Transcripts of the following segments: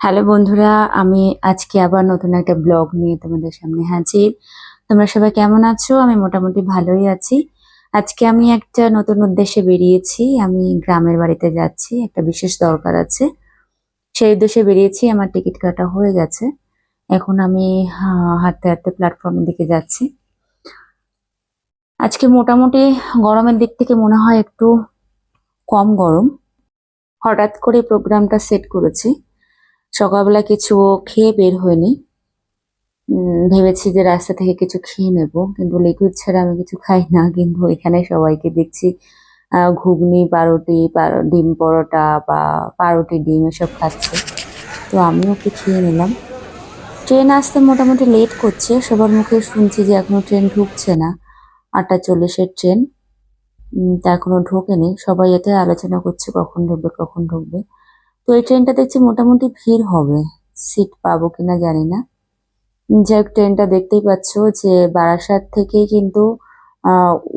Hello বন্ধুরা, আমি আজকে আবার নতুন একটা ব্লগ নিয়ে তোমাদের সামনে হাজির। তোমরা সবাই কেমন আছো? আমি মোটামুটি ভালোই আছি। আজকে আমি একটা নতুন উদ্দেশ্যে বেরিয়েছি। আমি গ্রামের বাড়িতে যাচ্ছি, একটা বিশেষ দরকার আছে। সেই উদ্দেশ্যে বেরিয়েছি, আমার টিকিট কাটা হয়ে গেছে। এখন আমি হাঁটতে হাঁটতে প্ল্যাটফর্মের দিকে যাচ্ছি। আজকে মোটামুটি গরমের দিক থেকে মনে হয় একটু কম গরম। হঠাৎ করে প্রোগ্রামটা সেট করেছি। সকালবেলা কিছু খেয়ে বের হয়নি। ভেবেছি যে রাস্তা থেকে কিছু খেয়ে নেব, কিন্তু লিকুইড ছাড়া আমি কিছু খাই না। কিন্তু এখানে সবাইকে দেখছি ঘুগনি পাউরুটি ডিম পরোটা বা পাউরুটি ডিম এসব খাচ্ছে। তো আমিও একটু খেয়ে নিলাম। ট্রেন আসতে মোটামুটি লেট করছে। সবার মুখে শুনছি যে এখনও ট্রেন ঢুকছে না। আটটা চল্লিশের ট্রেন। তা এখনও ঢোকেনি। সবাই এতে আলোচনা করছে, কখন ঢুকবে কখন ঢুকবে। তো এই ট্রেনটা দেখছি মোটামুটি ভিড় হবে। সিট পাবো কিনা জানি না। যাই ট্রেনটা দেখতেই পাচ্ছ যে বারাসাত থেকেই কিন্তু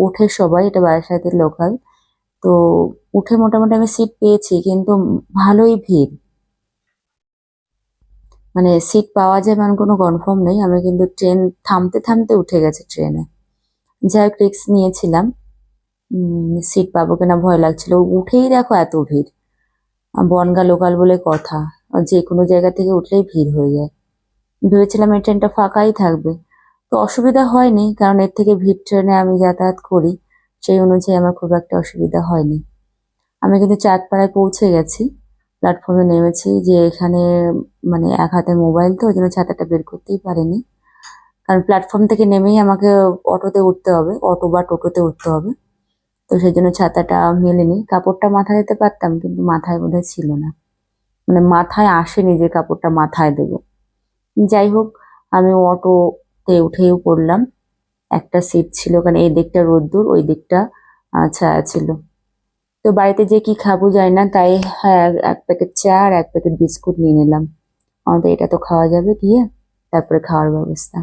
ওঠে সবাই। এটা বারাসাতের লোকাল তো উঠে মোটামুটি আমি সিট পেয়েছি, কিন্তু ভালোই ভিড়। মানে সিট পাওয়া যায় মানে কোনো কনফার্ম নেই। আমি কিন্তু ট্রেন থামতে থামতে উঠে গেছে ট্রেনে যাই হোক রিস্ক নিয়েছিলাম। সিট পাবো কিনা ভয় লাগছিল। উঠেই দেখো এত ভিড়। বনগা লোকাল বলে কথা। যে কোনো জায়গা থেকে উঠলেই ভিড় হয়ে যায়। ভেবেছিলাম এই ট্রেনটা ফাঁকাই থাকবে। তো অসুবিধা হয়নি, কারণ এর থেকে ভিড় ট্রেনে আমি যাতায়াত করি, সেই অনুযায়ী আমার খুব একটা অসুবিধা হয়নি। আমি কিন্তু চাঁদপাড়ায় পৌঁছে গেছি। প্ল্যাটফর্মে নেমেছি যে এখানে মানে এক হাতে মোবাইল তো, ওই জন্য ছাতাটা বের করতেই পারিনি। কারণ প্ল্যাটফর্ম থেকে নেমেই আমাকে অটোতে উঠতে হবে, অটো বা টোটোতে উঠতে হবে। তো সেই জন্য ছাতাটা মেলেনি। কাপড়টা মাথায় দিতে পারতাম, কিন্তু মাথায় বোধহয় ছিল না। মানে মাথায় আসেনি যে কাপড়টা মাথায় দেবো। যাই হোক, আমি অটোতে উঠেও পড়লাম। একটা সিট ছিল, কারণ এই দিকটা রোদ্দুর, ওই দিকটা ছায়া ছিল। তো বাড়িতে যে কি খাব জানি না, তাই হ্যাঁ এক প্যাকেট চা আর এক প্যাকেট বিস্কুট নিয়ে নিলাম। আমাদের এটা তো খাওয়া যাবে গিয়ে তারপরে খাওয়ার ব্যবস্থা।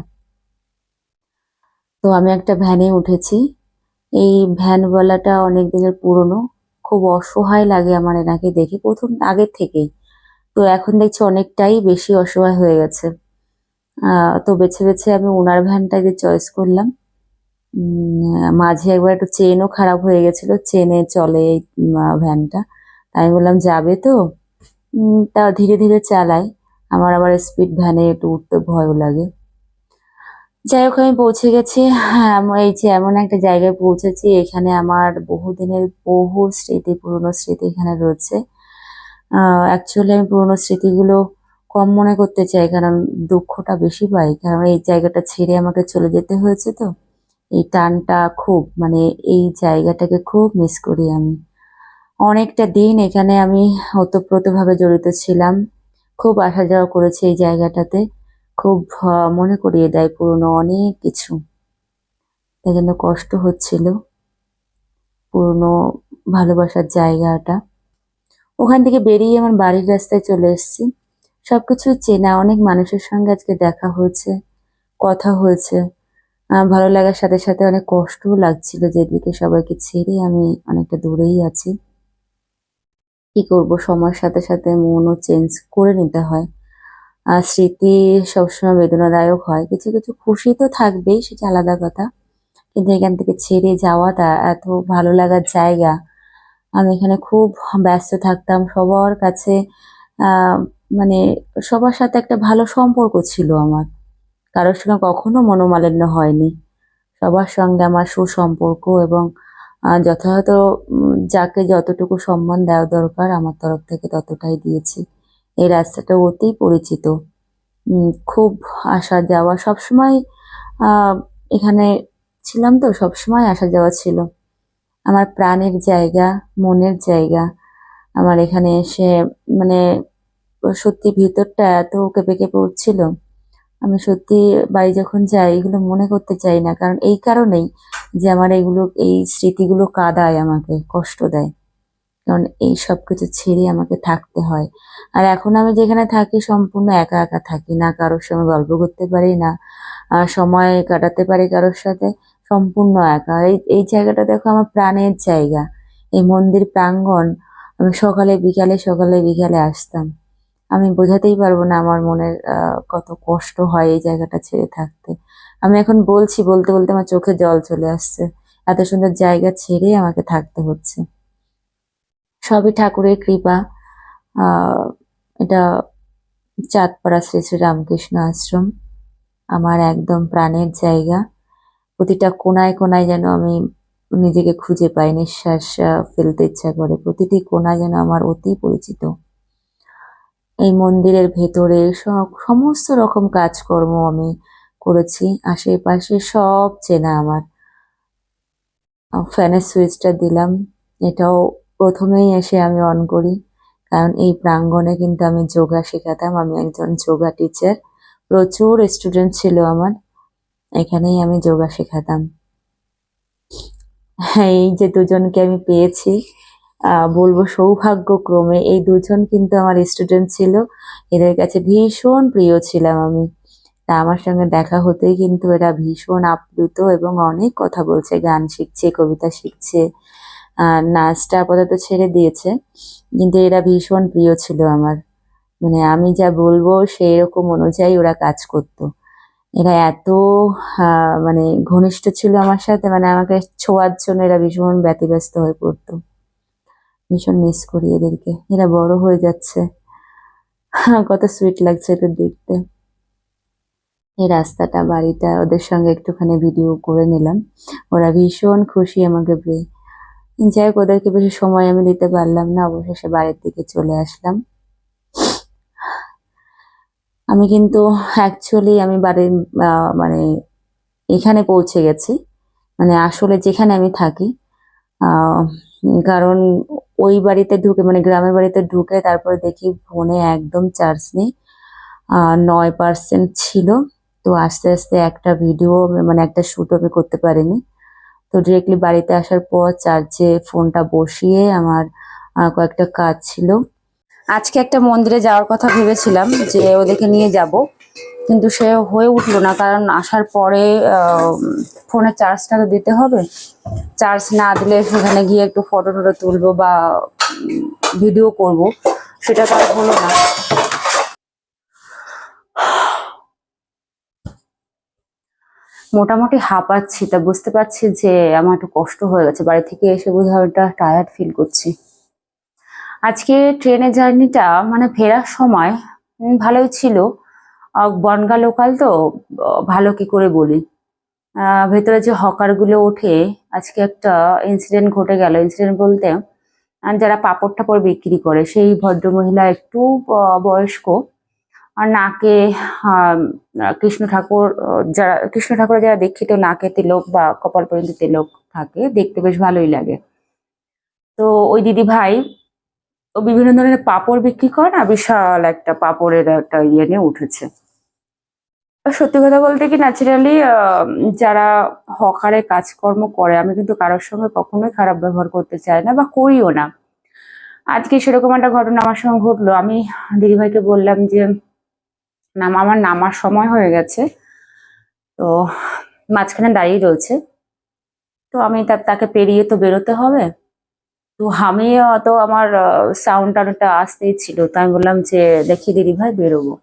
তো আমি একটা ভ্যানে উঠেছি। এই ভ্যানওয়ালাটা অনেক দিনের পুরনো। খুব অসহায় লাগে আমার এনাকে দেখে, প্রথম আগের থেকেই। তো এখন দেখছি অনেকটাই বেশি অসহায় হয়ে গেছে। তো বেছে বেছে আমি ওনার ভ্যানটাই যে চয়েস করলাম মাঝে একবার একটু চেনও খারাপ হয়ে গেছিল, চেনে চলে এই ভ্যানটা। আমি বললাম, যাবে তো? তা ধীরে ধীরে চালাই আমার আবার স্পিড ভ্যানে একটু উঠতে ভয়ও লাগে। যাই হোক, আমি পৌঁছে গেছি। হ্যাঁ এই যে এমন একটা জায়গায় পৌঁছেছি, এখানে আমার বহুদিনের বহু স্মৃতি, পুরনো স্মৃতি এখানে রয়েছে। অ্যাকচুয়ালি আমি পুরোনো স্মৃতিগুলো কম মনে করতে চাই, কারণ দুঃখটা বেশি পাই। কারণ এই জায়গাটা ছেড়ে আমাকে চলে যেতে হয়েছে তো। এই টানটা খুব মানে এই জায়গাটাকে খুব মিস করি আমি। অনেকটা দিন এখানে আমি ওতপ্রোতভাবে জড়িত ছিলাম। খুব আসা যাওয়া করেছি এই জায়গাটাতে। খুব মনে করিয়ে দেয় পুরনো অনেক কিছু। তাই জন্য কষ্ট হচ্ছিল পুরনো ভালোবাসার জায়গাটা। ওখান থেকে বেরিয়ে আমার বাড়ির রাস্তায় চলে এসেছি। সবকিছু চেনা, অনেক মানুষের সঙ্গে আজকে দেখা হয়েছে, কথা হয়েছে। ভালো লাগার সাথে সাথে অনেক কষ্টও লাগছিল যেদিকে সবাইকে ছেড়ে আমি অনেকটা দূরেই আছি। কি করব? সময়ের সাথে সাথে মনও চেঞ্জ করে নিতে হয়। স্মৃতি সবসময় বেদনাদায়ক হয়। কিছু কিছু খুশি তো থাকবেই, সেটা আলাদা কথা। কিন্তু এখান থেকে ছেড়ে যাওয়াটা এত ভালো লাগার জায়গা। আমি এখানে খুব ব্যস্ত থাকতাম। সবার কাছে মানে সবার সাথে একটা ভালো সম্পর্ক ছিল আমার। কারোর সঙ্গে কখনো মনোমালিন্য হয়নি। সবার সঙ্গে আমার সুসম্পর্ক এবং যথাযথ যাকে যতটুকু সম্মান দেওয়া দরকার আমার তরফ থেকে ততটাই দিয়েছি। এই রাস্তাটা অতি পরিচিত। খুব আসা যাওয়া সবসময়, আহ, এখানে ছিলাম তো, সবসময় আসা যাওয়া ছিল। আমার প্রাণের জায়গা, মনের জায়গা। আমার এখানে এসে মানে সত্যি ভিতরটা এত কেঁপে কেঁপে উঠছিল। আমি সত্যি বাড়ি যখন যাই, এগুলো মনে করতে চাই না। কারণ এই কারণেই যে আমার এগুলো, এই স্মৃতিগুলো কাদায় আমাকে, কষ্ট দেয়। কারণ এই সব কিছু ছেড়ে আমাকে থাকতে হয়। আর এখন আমি যেখানে থাকি সম্পূর্ণ একা একা থাকি না, কারোর সঙ্গে গল্প করতে পারি না সময় কাটাতে পারি কারোর সাথে, সম্পূর্ণ একা। এই এই জায়গাটা দেখো আমার প্রাণের জায়গা। এই মন্দির প্রাঙ্গণ, আমি সকালে বিকালে সকালে বিকালে আসতাম। আমি বোঝাতেই পারব না আমার মনের কত কষ্ট হয় এই জায়গাটা ছেড়ে থাকতে। আমি এখন বলছি, বলতে বলতে আমার চোখে জল চলে আসছে। এত সুন্দর জায়গা ছেড়ে আমাকে থাকতে হচ্ছে। সবই ঠাকুরের কৃপা। এটা চাঁদপাড়া শ্রী শ্রী রামকৃষ্ণ আশ্রম, আমার একদম প্রাণের জায়গা। প্রতিটা কোনায় কোনায় যেন আমি নিজেকে খুঁজে পাই, নিঃশ্বাস ফেলতে ইচ্ছা করে। প্রতিটি কোণা যেন আমার অতি পরিচিত। এই মন্দিরের ভেতরে সমস্ত রকম কাজকর্ম আমি করেছি। আশেপাশে সব চেনা আমার। ফ্যানের সুইচটা দিলাম। এটাও প্রথমেই এসে আমি অন করি। কারণ এই প্রাঙ্গণে কিন্তু আমি যোগা শেখাতাম। আমি একজন যোগা টিচার প্রচুর স্টুডেন্ট ছিল আমার। এখানেই আমি যোগা শেখাতাম। হ্যাঁ এই যে দুজনকে আমি পেয়েছি বলব সৌভাগ্যক্রমে এই দুজন কিন্তু আমার স্টুডেন্ট ছিল। এদের কাছে ভীষণ প্রিয় ছিলাম আমি। তা আমার সঙ্গে দেখা হতেই কিন্তু এরা ভীষণ আপ্লুত এবং অনেক কথা বলছে, গান শিখছে, কবিতা শিখছে। নাচটা আপাতত ছেড়ে দিয়েছে। কিন্তু এরা ভীষণ প্রিয় ছিল আমার। মানে আমি যা বলব সেই রকম অনুযায়ী ওরা কাজ করতো। এরা এত মানে ঘনিষ্ঠ ছিল আমার সাথে মানে আমাকে ছোঁয়ার জন্য এরা ভীষণ ব্যতিব্যস্ত হয়ে পড়তো। ভীষণ মিস করি এদেরকে। এরা বড় হয়ে যাচ্ছে। কত সুইট লাগছে এদের দেখতে। এই রাস্তাটা, বাড়িটা, ওদের সঙ্গে একটুখানি ভিডিও করে নিলাম। ওরা ভীষণ খুশি আমাকে পেয়ে। যাই হোক, ওদেরকে বেশি সময় আমি দিতে পারলাম না। অবশেষে বাড়ির দিকে চলে আসলাম। আমি কিন্তু অ্যাকচুয়ালি আমি বাড়ির মানে এখানে পৌঁছে গেছি। মানে আসলে যেখানে আমি থাকি কারণ ওই বাড়িতে ঢুকে মানে গ্রামের বাড়িতে ঢুকে তারপরে দেখি ফোনে একদম চার্জ নেই। নয় পার্সেন্ট ছিল। তো আস্তে আস্তে একটা ভিডিও মানে একটা শ্যুট আমি করতে পারিনি। তো ডিরেক্টলি বাড়িতে আসার পর চার্জে ফোনটা বসিয়ে আমার কয়েকটা কাজ ছিল। আজকে একটা মন্দিরে যাওয়ার কথা ভেবেছিলাম যে ওদেরকে নিয়ে যাব, কিন্তু সে হয়ে উঠল না কারণ আসার পরে ফোনের চার্জটা তো দিতে হবে। চার্জ না দিলে সেখানে গিয়ে একটু ফটো টটো তুলবো বা ভিডিও করব, সেটা তো আর হলো না। মোটামুটি হাঁপাচ্ছি, তা বুঝতে পারছি যে আমার একটু কষ্ট হয়ে গেছে। বাড়ি থেকে এসে বোধহয় ওটা টায়ার্ড ফিল করছি। আজকে ট্রেনের জার্নিটা মানে ফেরার সময় ভালোই ছিল। বনগা লোকাল তো ভালো কি করে বলি? ভেতরে যে হকারগুলো ওঠে, আজকে একটা ইনসিডেন্ট ঘটে গেল। ইনসিডেন্ট বলতে, যারা পাপড় টাপড় বিক্রি করে, সেই ভদ্রমহিলা একটু বয়স্ক নাকে কৃষ্ণ ঠাকুর, যারা, কৃষ্ণ ঠাকুরের যারা দীক্ষিত নাকে তিলক বা কপাল পর্যন্ত তিলক থাকে, দেখতে বেশ ভালোই লাগে। তো ওই দিদি ভাই ও বিভিন্ন ধরনের পাপড় বিক্রি করে না, বিশাল একটা পাপড়ের একটা ইয়ে নিয়ে উঠেছে। সত্যি কথা বলতে কি ন্যাচারালি যারা হকারে কাজকর্ম করে, আমি কিন্তু কারোর সঙ্গে কখনোই খারাপ ব্যবহার করতে চাই না বা করিও না। আজকে সেরকম একটা ঘটনা আমার সঙ্গে ঘটলো। আমি দিদিভাইকে বললাম যে নাম আমার নামার সময় হয়ে গেছে। তো মাঝখানে দাঁড়িয়ে রয়েছে। তো আমি তাকে পেরিয়ে তো বেরোতে হবে। তো আমি তো আমার সাউন্ড অনেকটা আসতেই ছিল। তো আমি বললাম যে, দেখি দিদি ভাই, বেরোবো।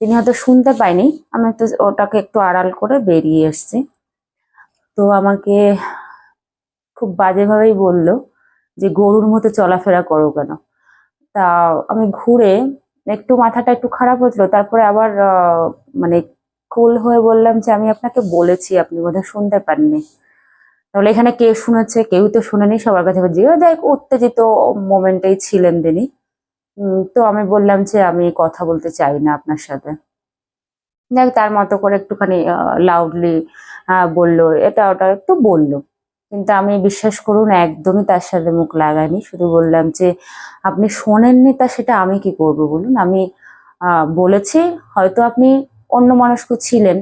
তিনি হয়তো শুনতে পাইনি আমি একটু ওটাকে একটু আড়াল করে বেরিয়ে এসেছি। তো আমাকে খুব বাজেভাবেই বলল যে, গরুর মতো চলাফেরা করো কেন? তা আমি ঘুরে একটু মাথাটা একটু খারাপ হয়েছিল তারপরে আবার মানে কুল হয়ে বললাম যে, আমি আপনাকে বলেছি, আপনি বোধহয় শুনতে পাননি। তাহলে এখানে কে শুনেছে, কেউ তো শুনেনি, সবার কাছে যে যাই উত্তেজিত মোমেন্টেই ছিলেন তিনি। তো আমি বললাম যে, আমি কথা বলতে চাই না আপনার সাথে। তার মতো করে একটুখানি লাউডলি বলল, এটা ওটা একটু বলল। কিন্তু আমি বিশ্বাস করুন একদমই তার সাথে মুখ লাগাইনি। শুধু বললাম যে আপনি শোনেননি তা সেটা আমি কি করব বলুন? আমি বলেছি হয়তো আপনি অন্য মানুষকে ছিলেন।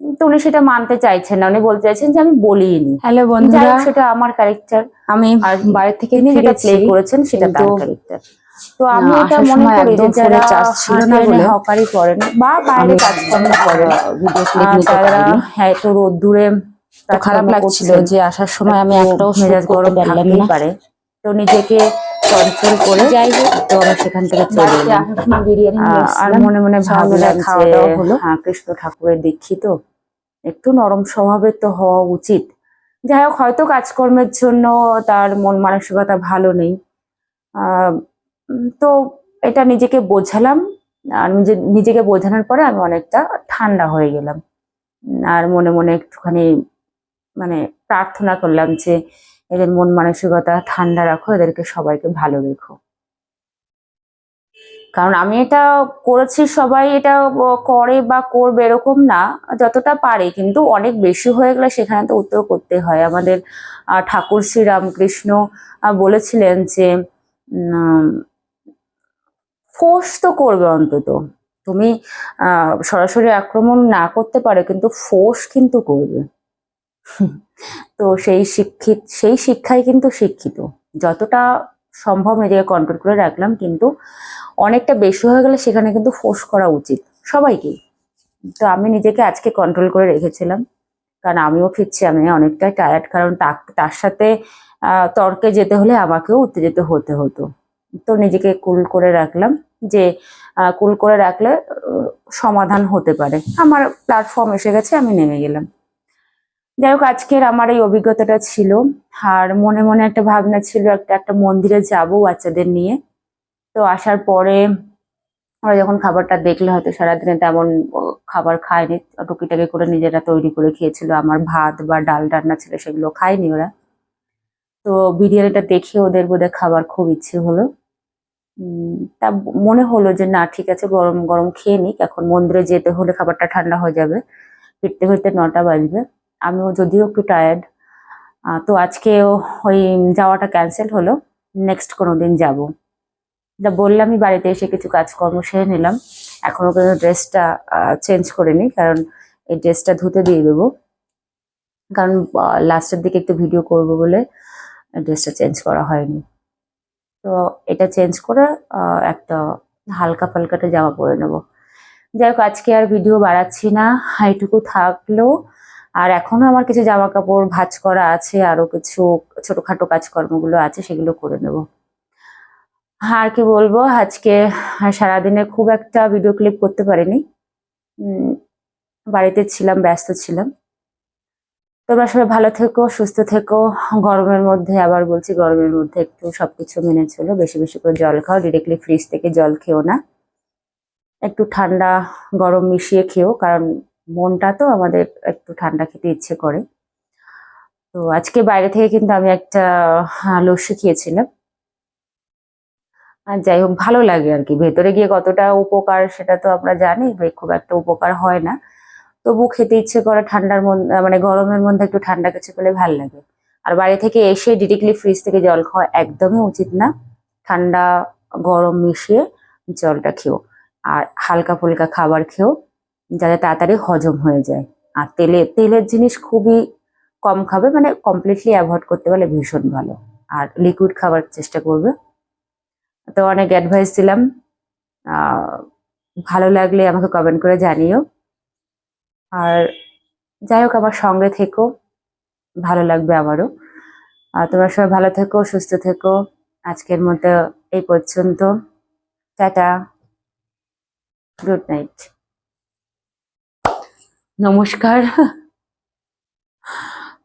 কিন্তু উনি সেটা মানতে চাইছেন না। উনি বলতে চাইছেন যে আমি বলিনি। হ্যালো বন্ধুরা সেটা আমার ক্যারেক্টার আমি বাড়ি থেকে তিনি যেটা ফিরেছি প্লে করেছেন সেটা তার ক্যারেক্টার তো আমি এটা মনে করি যে যারা ছিল না বলে হকারি করেন বা বাইরে কাজকর্ম করেন তারা হ্যাঁ একটু রোদ্দুরে তো খারাপ লাগছিল যে আসার সময় আমি একটাও মেজাজ গরম থাকতেই না। পারে। তো নিজেকে চঞ্চল করে যাই তো আমরা সেখান থেকে চলে এলাম। আর মনে মনে ভাবলাম খাওয়া দাওয়া হলো। হ্যাঁ কৃষ্ণ ঠাকুরের দীক্ষিত। একটু নরম স্বভাবের তো হওয়া উচিত। যাই হোক হয়তো কাজকর্মের জন্য তার মন মানসিকতা ভালো নেই। আহ, তো এটা নিজেকে বোঝালাম। আর নিজে নিজেকে বোঝানোর পরে আমি অনেকটা ঠান্ডা হয়ে গেলাম। আর মনে মনে একটুখানি মানে প্রার্থনা করলাম যে এদের মন মানসিকতা ঠান্ডা রাখো এদেরকে সবাইকে ভালো রেখো। কারণ আমি এটা করেছি সবাই এটা করে বা করবে এরকম না যতটা পারে। কিন্তু অনেক বেশি হয়ে গেলে সেখানে তো উত্তর করতে হয়। আমাদের ঠাকুর শ্রী রামকৃষ্ণ আহ, বলেছিলেন যে ফোর্স তো করবে অন্তত। তুমি সরাসরি আক্রমণ না করতে পারো কিন্তু ফোর্স কিন্তু করবে। তো সেই শিক্ষিত, সেই শিক্ষাই কিন্তু শিক্ষিত। যতটা সম্ভব নিজেকে কন্ট্রোল করে রাখলাম, কিন্তু অনেকটা বেশি হয়ে গেলে সেখানে কিন্তু ফোর্স করা উচিত সবাইকেই। তো আমি নিজেকে আজকে কন্ট্রোল করে রেখেছিলাম, কারণ আমিও ফিরছি, আমি অনেকটাই টায়ার্ড কারণ তার সাথে তর্কে যেতে হলে আমাকেও উত্তেজিত হতে হতো। তো নিজেকে কুল করে রাখলাম যে কুল করে রাখলে সমাধান হতে পারে। আমার প্ল্যাটফর্ম এসে গেছে, আমি নেমে গেলাম। যাই হোক, আজকের আমার এই অভিজ্ঞতাটা ছিল। আর মনে মনে একটা ভাবনা ছিল, একটা একটা মন্দিরে যাব বাচ্চাদের নিয়ে। তো আসার পরে ওরা যখন খাবারটা দেখলে, হয়তো সারাদিনে তেমন খাবার খায়নি। টুকিটাকি করে নিজেরা তৈরি করে খেয়েছিল। আমার ভাত বা ডাল রান্না ছিল, সেগুলো খায়নি ওরা। তো বিরিয়ানিটা দেখে ওদের বোধহয় খাবার খুব ইচ্ছে হলো। তা মনে হলো যে, না, ঠিক আছে, গরম গরম খেয়ে নিক। এখন মন্দিরে যেতে হলে খাবারটা ঠান্ডা হয়ে যাবে। ফিরতে ফিরতে নটা বাজবে। আমিও যদিও একটু টায়ার্ড তো আজকে ওই যাওয়াটা ক্যান্সেল হলো নেক্সট কোনো দিন যাব। যা বললামই বাড়িতে এসে কিছু কাজকর্ম সেরে নিলাম এখনও কিন্তু ড্রেসটা চেঞ্জ করে নিই, কারণ এই ড্রেসটা ধুতে দিয়ে দেবো। কারণ লাস্টের দিকে একটু ভিডিও করব বলে ড্রেসটা চেঞ্জ করা হয়নি। তো এটা চেঞ্জ করে একটা হালকা ফালকাটা জামা পরে নেব। যাই হোক, আজকে আর ভিডিও বাড়াচ্ছি না, এইটুকু থাকল। আর এখনও আমার কিছু জামা কাপড় ভাঁজ করা আছে, আরও কিছু ছোটখাটো কাজকর্মগুলো আছে, সেগুলো করে নেব। আর কি বলব, আজকে সারাদিনে খুব একটা ভিডিও ক্লিপ করতে পারিনি। বাড়িতে ছিলাম, ব্যস্ত ছিলাম। তোমরা সবাই ভালো থেকো, সুস্থ থেকো। গরমের মধ্যে আবার বলছি, গরমের মধ্যে একটু সবকিছু মেনে চলো। বেশি বেশি করে জল খাও ডিরেক্টলি ফ্রিজ থেকে জল খেও না। একটু ঠান্ডা, গরম মিশিয়ে খেও, কারণ মনটা তো আমাদের একটু ঠান্ডা খেতে ইচ্ছে করে। তো আজকে বাইরে থেকে কিন্তু আমি একটা লস্যি খেয়েছিলাম। আর যাই হোক, ভালো লাগে আর কি। ভেতরে গিয়ে কতটা উপকার সেটা তো আমরা জানি খুব একটা উপকার হয় না। তবু খেতে ইচ্ছে করে ঠান্ডার মধ্যে মানে গরমের মধ্যে একটু ঠান্ডা কিছু পেলে ভালো লাগে। আর বাইরে থেকে এসে ডিরেক্টলি ফ্রিজ থেকে জল খাওয়া একদমই উচিত না। ঠান্ডা, গরম মিশিয়ে জলটা খেও। আর হালকা ফুলকা খাবার খেও। যাতে তাড়াতাড়ি হজম হয়ে যায়। আর তেলে, তেলের জিনিস খুবই কম খাবে মানে কমপ্লিটলি অ্যাভয়েড করতে পারলে ভীষণ ভালো। আর লিকুইড খাবার চেষ্টা করবে। তো অনেক অ্যাডভাইস দিলাম। ভালো লাগলে আমাকে কমেন্ট করে জানিও। আর যাই হোক, আমার সঙ্গে থেকো। ভালো লাগবে আমারও। আর তোমরা সবাই ভালো থেকো, সুস্থ থেকো। আজকের মতো এই পর্যন্ত। টাটা। Good night. নমস্কার।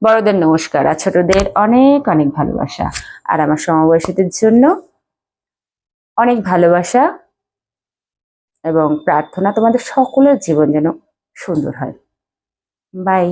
বড়দের নমস্কার, আর ছোটদের অনেক অনেক ভালোবাসা। আর আমার সমবয়সীদের জন্য অনেক ভালোবাসা এবং প্রার্থনা তোমাদের সকলের জীবন যেন সুন্দর হয়। বাই